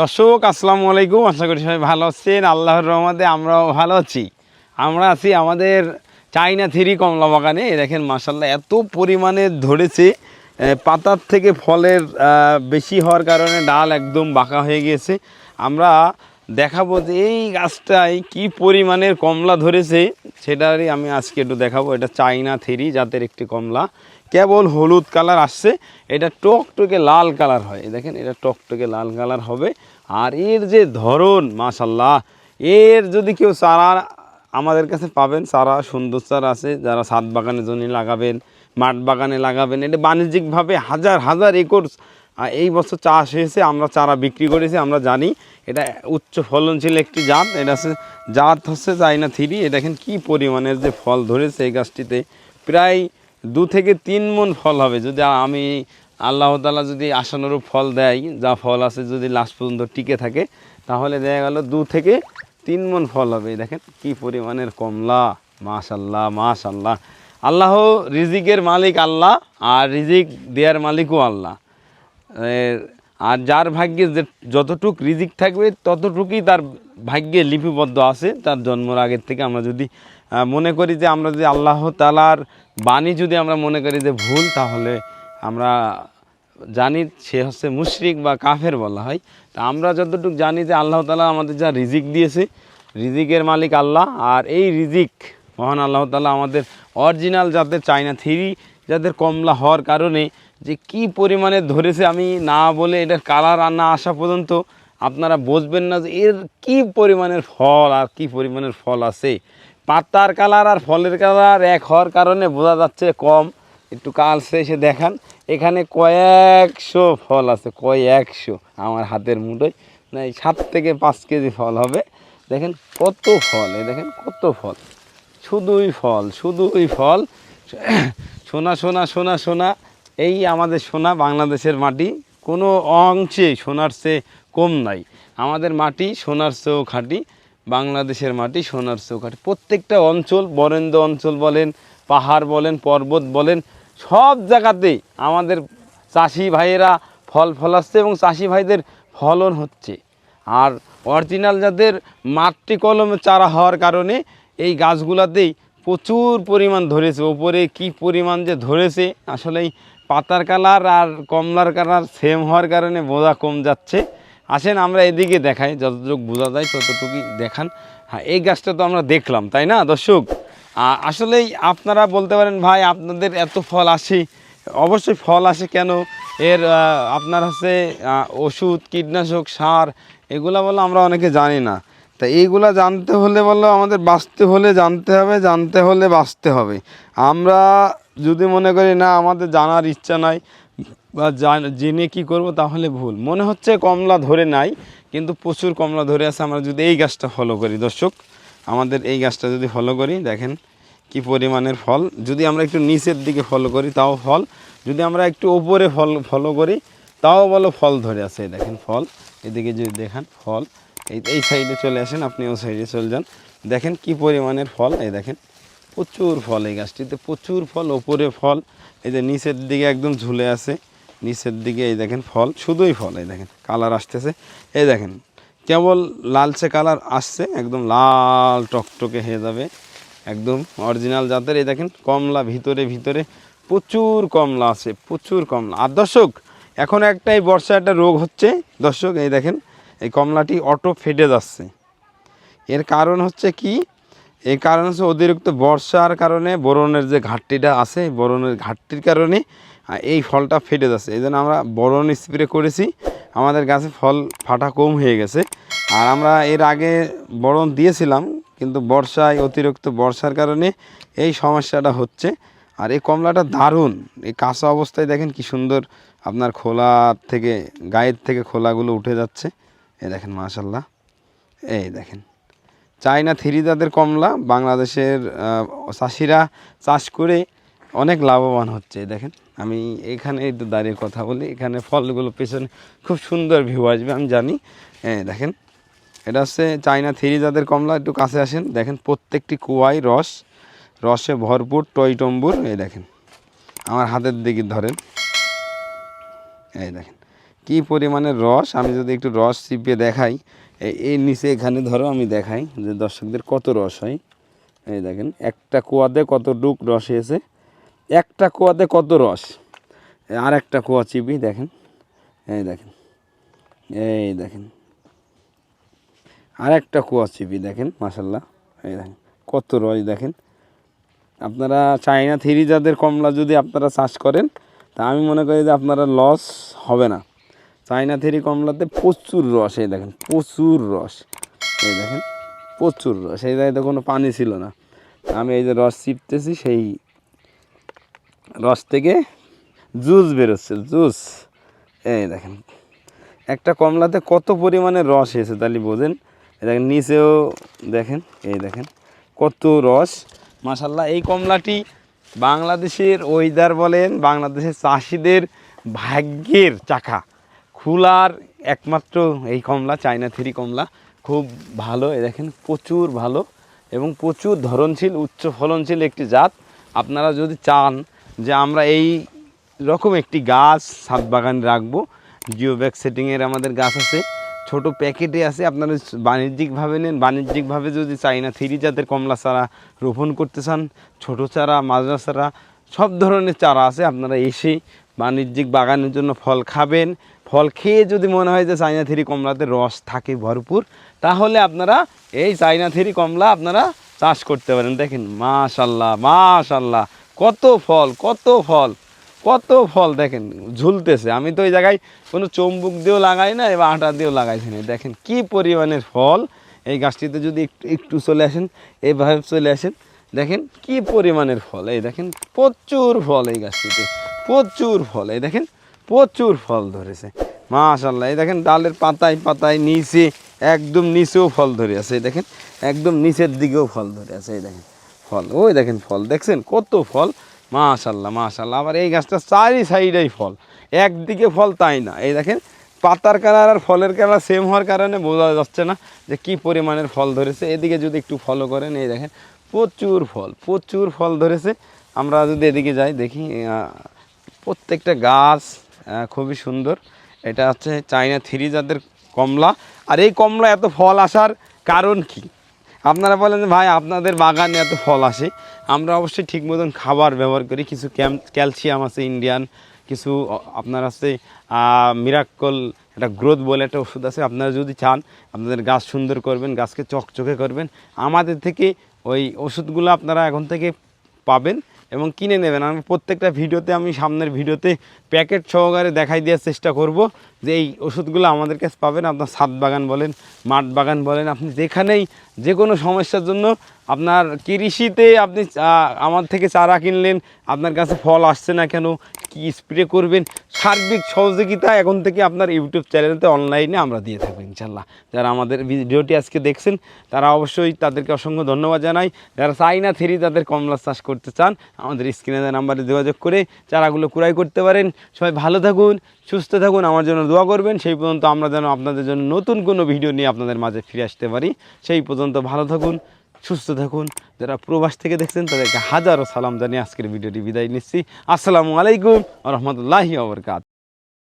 দর্শক, আসসালামু আলাইকুম। আশা করি সবাই ভালো আছেন। আল্লাহর রহমতে আমরাও ভালো আছি। আমরা আছি আমাদের চাইনা থ্রি কমলা বাগানে। দেখেন মাসাল্লাহ এত পরিমাণে ধরেছে। পাতার থেকে ফলের বেশি হওয়ার কারণে ডাল একদম বাঁকা হয়ে গিয়েছে। আমরা দেখাবো যে এই গাছটায় কি পরিমাণের কমলা ধরেছে। সেটারই আমি আজকে একটু দেখাবো। এটা চাইনা থ্রি জাতের একটি কমলা। কেবল হলুদ কালার আসছে। এটা টকটকে লাল কালার হয়। দেখেন, এটা টকটকে লাল কালার হবে। আর এর যে ধরন মাশাল্লাহ এর যদি কেউ চারা আমাদের কাছে পাবেন, চারা সুন্দর চারা আছে, যারা ছাদ বাগানের জন্য লাগাবেন, মাঠ বাগানে লাগাবেন, এটা বাণিজ্যিকভাবে হাজার হাজার একর এই বছর চাষ হয়েছে, আমরা চারা বিক্রি করেছি, আমরা জানি। এটা উচ্চ ফলনশীল একটি জাত, এটা হচ্ছে জাত হচ্ছে চাইনা থ্রি এ দেখেন কী পরিমাণের যে ফল ধরেছে এই গাছটিতে। প্রায় দু থেকে তিন মন ফল হবে। যদি আমি আল্লাহ তালা যদি আশানুরূপ ফল দেয়, যা ফল আছে যদি লাস্ট পর্যন্ত টিকে থাকে, তাহলে দেখা গেল দু থেকে তিন মন ফল হবে। দেখেন কি পরিমাণের কমলা। মাশাল্লাহ মাশাল্লাহ আল্লাহ রিজিকের মালিক আল্লাহ, আর রিজিক দেওয়ার মালিকও আল্লাহ। আর যার ভাগ্যে যে যতটুক রিজিক থাকবে, ততটুকুই তার ভাগ্যে লিপিবদ্ধ আছে। তার জন্মর আগের থেকে আমরা যদি মনে করি যে আমরা যদি আল্লাহ তালার বাণী যদি আমরা মনে করি যে ভুল, তাহলে আমরা জানি সে হচ্ছে মুশরিক বা কাফের বলা হয়। তা আমরা যতটুকু জানি যে আল্লাহ তালা আমাদের যা রিজিক দিয়েছে, রিজিকের মালিক আল্লাহ, আর এই রিজিক, মহান আল্লাহ তালা আমাদের অরিজিনাল যাদের চায়না থ্রি, যাদের কমলা হওয়ার কারণে যে কি পরিমাণে ধরেছে আমি না বলে এটার কালার আর না আসা পর্যন্ত আপনারা বুঝবেন না যে এর কি পরিমাণের ফল আর কি পরিমাণের ফল আছে। পাতার কালার আর ফলের কালার এক হওয়ার কারণে বোঝা যাচ্ছে কম। একটু কালসে এসে দেখান। এখানে কয়েকশো ফল আছে, কয়েকশো আমার হাতের মুঠোয়। না এই সাত থেকে পাঁচ কেজি ফল হবে। দেখেন কত ফল এ দেখেন কত ফল। শুধুই ফল শুধুই ফল। সোনা সোনা সোনা সোনা, এই আমাদের সোনা বাংলাদেশের মাটি। কোনো অংশে সোনার চেয়ে কম নাই। আমাদের মাটি সোনার চেয়েও খাঁটি। বাংলাদেশের মাটি সোনার খাঁটি প্রত্যেকটা অঞ্চল, বরেন্দ্র অঞ্চল বলেন, পাহাড় বলেন, পর্বত বলেন, সব জায়গাতেই আমাদের চাষি ভাইয়েরা ফল ফলাচ্ছে এবং চাষি ভাইদের ফলন হচ্ছে। আর অরিজিনাল যাদের মাটি কলমে চারা হওয়ার কারণে এই গাছগুলাতেই প্রচুর পরিমাণ ধরেছে। ওপরে কি পরিমাণ যে ধরেছে আসলে পাতার কালার আর কমলার কালার সেম হওয়ার কারণে বোঝা কম যাচ্ছে। আসেন, আমরা এদিকে দেখাই, যতটুকু বোঝা যায় ততটুকুই দেখান। হ্যাঁ এই গাছটা তো আমরা দেখলাম, তাই না, দর্শক? আসলেই আপনারা বলতে পারেন, ভাই, আপনাদের এত ফল আসে, অবশ্যই ফল আসে কেন? এর আপনার হচ্ছে ওষুধ, কীটনাশক, সার, এগুলা বলে আমরা অনেকে জানি না। তা এইগুলা জানতে হলে বলো, আমাদের বাঁচতে হলে জানতে হবে, জানতে হলে বাঁচতে হবে। আমরা যদি মনে করি, না, আমাদের জানার ইচ্ছা নাই বা জান- কি করব তাহলে ভুল। মনে হচ্ছে কমলা ধরে নাই, কিন্তু প্রচুর কমলা ধরে আছে। আমরা যদি এই গাছটা ফলো করি, দর্শক, আমাদের এই গাছটা যদি ফলো করি, দেখেন কি পরিমাণের ফল। যদি আমরা একটু নিচের দিকে ফলো করি, তাও ফল। যদি আমরা একটু ওপরে ফল ফলো করি, তাও বলো ফল ধরে আছে। দেখেন ফল, এদিকে যদি দেখান ফল, এই এই সাইডে চলে আসেন, আপনি ও সাইডে চলে যান। দেখেন কি পরিমাণের ফল, এই দেখেন, প্রচুর ফল এই গাছটিতে, প্রচুর ফল, ওপরে ফল, এই যে নিচের দিকে একদম ঝুলে আছে। নিচের দিকে এই দেখেন ফল, শুধুই ফল, এই দেখেন কালার আসতেছে। এই দেখেন, কেবল লালচে কালার আসছে, একদম লাল টকটকে হয়ে যাবে, একদম অরিজিনাল জাতের। এই দেখেন, কমলা ভিতরে ভিতরে প্রচুর কমলা আছে, প্রচুর কমলা। আর দর্শক, এখন একটা এই বর্ষা, একটা রোগ হচ্ছে। দর্শক, এই দেখেন, এই কমলাটি অটো ফেটে যাচ্ছে। এর কারণ হচ্ছে কি? এর কারণ হচ্ছে অতিরিক্ত বর্ষার কারণে বরণের যে ঘাটতিটা আছে বরণের ঘাটতির কারণে এই ফলটা ফেটে যাচ্ছে। এই জন্য আমরা বরণ স্প্রে করেছি। আমাদের গাছে ফল ফাটা কম হয়ে গেছে। আর আমরা এর আগে বরণ দিয়েছিলাম, কিন্তু বর্ষায়, অতিরিক্ত বর্ষার কারণে এই সমস্যাটা হচ্ছে। আর এই কমলাটা দারুণ। এই কাঁচা অবস্থায় দেখেন কি সুন্দর আপনার খোলা থেকে, গায়ের থেকে খোলাগুলো উঠে যাচ্ছে। এই দেখেন মাশাল্লাহ এই দেখেন। চায়না থ্রি কমলা, বাংলাদেশের চাষিরা চাষ করে অনেক লাভবান হচ্ছে, দেখেন। আমি এখানে একটু দাঁড়িয়ে কথা বলি, এখানে ফলগুলো পেছনে খুব সুন্দর ভিউ আসবে, আমি জানি। দেখেন, এটা হচ্ছে চায়না থ্রি জাতের কমলা, একটু কাছে আসেন, দেখেন, প্রত্যেকটি কুয়ায় রস, রসে ভরপুর টইটম্বুর এই দেখেন, আমার হাতের দিকে ধরেন, এই দেখেন, কি পরিমাণে রস, আমি যদি একটু রস চিপিয়ে দেখাই এই- নিচে এখানে ধরো, আমি দেখাই যে দর্শকদের কত রস হয়, এই দেখেন, একটা কুয়াতে কত ডুক রস হয়েছে একটা কুয়াতে কত রস? আর একটা কুয়া চিপি, দেখেন। এই দেখেন। এই দেখেন। আর একটা কুয়া চিপি, দেখেন মাসাল্লাহ এই দেখেন, কত রস, দেখেন। আপনারা চাইনা থ্রি যাদের কমলা যদি আপনারা চাষ করেন, তা আমি মনে করি যে আপনারা লস হবে না। চাইনা থ্রি কমলাতে প্রচুর রস, এই দেখেন, প্রচুর রস। এই দেখেন, প্রচুর রস। এই জায়গায় তো কোনো পানি ছিল না। আমি এই যে রস চিপতেছি, সেই রস থেকে জুস বেরোচ্ছে, জুস। এই দেখেন, একটা কমলাতে কত পরিমাণে রস এসেছে তাহলে বোঝেন। দেখেন, নিচেও দেখেন, এই দেখেন, কত রস। মাসাল্লাহ এই কমলাটি বাংলাদেশের ওয়েদার বলেন, বাংলাদেশের চাষিদের ভাগ্যের চাকা। খুলার একমাত্র এই কমলা, চায়না থ্রি কমলা। খুব ভালো, এই দেখেন, প্রচুর ভালো এবং প্রচুর ধরনশীল, উচ্চ ফলনশীল একটি জাত। আপনারা যদি চান যে আমরা এই রকম একটি গাছ ছাদ বাগান রাখব। জিও ব্যাগ সেটিংয়ের আমাদের গাছ আছে। ছোট প্যাকেটে আছে, আপনারা বাণিজ্যিকভাবে নেন। বাণিজ্যিকভাবে যদি চাইনা থ্রি জাতের কমলা চারা রোপণ করতে চান, ছোট চারা, মাজরা চারা, সব ধরনের চারা আছে, আপনারা এসে বাণিজ্যিক বাগানের জন্য ফল খাবেন। ফল খেয়ে যদি মনে হয় যে চাইনা থ্রি কমলাতে রস থাকে ভরপুর, তাহলে আপনারা এই চাইনা থ্রি কমলা আপনারা চাষ করতে পারেন। দেখেন, মাশাল্লাহ মাশাল্লাহ। কত ফল কত ফল কত ফল দেখেন, ঝুলতেছে। আমি তো ওই জায়গায় কোনো চম্বুক দিয়েও লাগাই না, এবার আটা দিয়েও লাগাইছি না। দেখেন কি পরিমাণের ফল, এই গাছটিতে যদি একটু একটু চলে আসেন এইভাবে চলে আসেন, দেখেন কি পরিমাণের ফল। এই দেখেন প্রচুর ফল এই গাছটিতে, প্রচুর ফল। এই দেখেন প্রচুর ফল ধরেছে মাশাল্লাহ এই দেখেন ডালের পাতায় পাতায় নিচে, একদম নিচেও ফল ধরে আছে। এই দেখেন, একদম নিচের দিকেও ফল ধরে আছে। এই দেখেন ফল, ওই দেখেন ফল, দেখছেন কত ফল? মাশাল্লাহ মাশাল্লাহ আবার এই গাছটা চারি সাইডেই ফল, একদিকে ফল তাই না? এই দেখেন, পাতার কালার আর ফলের কালার সেম হওয়ার কারণে বোঝা যাচ্ছে না যে কি পরিমাণের ফল ধরেছে। এদিকে যদি একটু ফলো করেন, এই দেখেন, প্রচুর ফল প্রচুর ফল ধরেছে। আমরা যদি এদিকে যাই, দেখি প্রত্যেকটা গাছ খুবই সুন্দর। এটা হচ্ছে চাইনা থ্রি জাতের কমলা। আর এই কমলা এত ফল আসার কারণ কি? আপনারা বলেন যে, ভাই, আপনাদের বাগানে এত ফল আসে। আমরা অবশ্যই ঠিক মতন খাবার ব্যবহার করি। কিছু ক্যালসিয়াম আছে, ইন্ডিয়ান। কিছু আপনার আছে মিরাক্কল, একটা গ্রোথ বলে একটা ওষুধ আছে। আপনারা যদি চান, আপনাদের গাছ সুন্দর করবেন, গাছকে চকচকে করবেন। আমাদের থেকে ওই ওষুধগুলো আপনারা এখন থেকে পাবেন। এবং কিনে নেবেন। আমি প্রত্যেকটা ভিডিওতে, আমি সামনের ভিডিওতে প্যাকেট সহকারে দেখাই দেওয়ার চেষ্টা করব যে এই ওষুধগুলো আমাদের কাছে পাবেন। আপনার ছাদ বাগান বলেন, মাঠ বাগান বলেন, আপনি যেখানেই যে কোনো সমস্যার জন্য আপনার কৃষিতে আপনি আমার থেকে চারা কিনলেন, আপনার কাছে ফল আসছে না কেন? কি স্প্রে করবেন? সার্বিক সহযোগিতা এখন থেকে আপনার ইউটিউব চ্যানেলেতে অনলাইনে আমরা দিয়ে থাকব, ইনশাল্লাহ। যারা আমাদের ভিডিওটি আজকে দেখছেন, তারা অবশ্যই তাদেরকে অসংখ্য ধন্যবাদ জানাই। যারা চাই না থ্রি, তাদের কমলা চাষ করতে চান, আমাদের স্ক্রিনে নাম্বারে যোগাযোগ করে চারাগুলো ক্রয় করতে পারেন। সবাই ভালো থাকুন, সুস্থ থাকুন, আমার জন্য দোয়া করবেন। সেই পর্যন্ত আমরা যেন আপনাদের জন্য নতুন কোনো ভিডিও নিয়ে আপনাদের মাঝে ফিরে আসতে পারি। সেই পর্যন্ত ভালো থাকুন সুস্থ থাকুন। যারা প্রবাস থেকে দেখছেন, তাদেরকে হাজারো সালাম জানিয়ে আজকের ভিডিওটি বিদায় নিচ্ছি। আসসালামু আলাইকুম রহমতুল্লাহি আবরকাত